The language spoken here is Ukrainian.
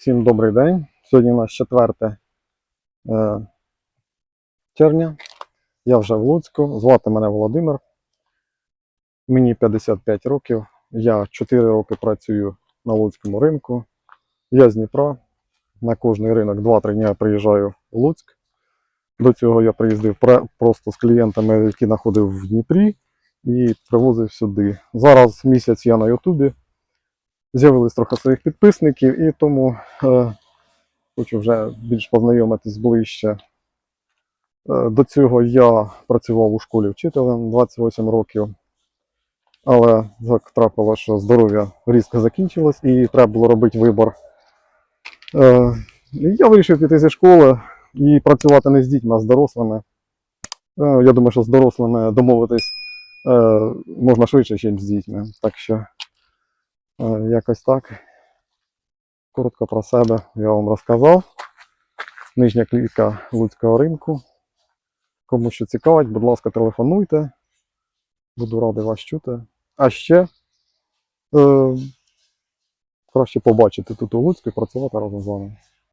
Всім добрий день. Сьогодні у нас 4 е, червня. Я вже в Луцьку. Звати мене Володимир. Мені 55 років. Я 4 роки працюю на Луцькому ринку. Я з Дніпра. На кожний ринок 2-3 дні приїжджаю в Луцьк. До цього я приїздив просто з клієнтами, які знаходив в Дніпрі, і привозив сюди. Зараз місяць я на Ютубі. З'явились трохи своїх підписників, і тому е, хочу вже більш познайомитись ближче. Е, до цього я працював у школі вчителем 28 років, але так трапилося, що здоров'я різко закінчилось і треба було робити вибір. Е, я вирішив піти зі школи і працювати не з дітьми, а з дорослими. Е, я думаю, що з дорослими домовитись е, можна швидше, ніж з дітьми. Так що Якось так. Коротко про себе я вам розказав. Нижня клітка Луцького ринку. Кому що цікавить, будь ласка, телефонуйте. Буду радий вас чути. А ще е, краще побачити тут у Луцьку і працювати разом з вами.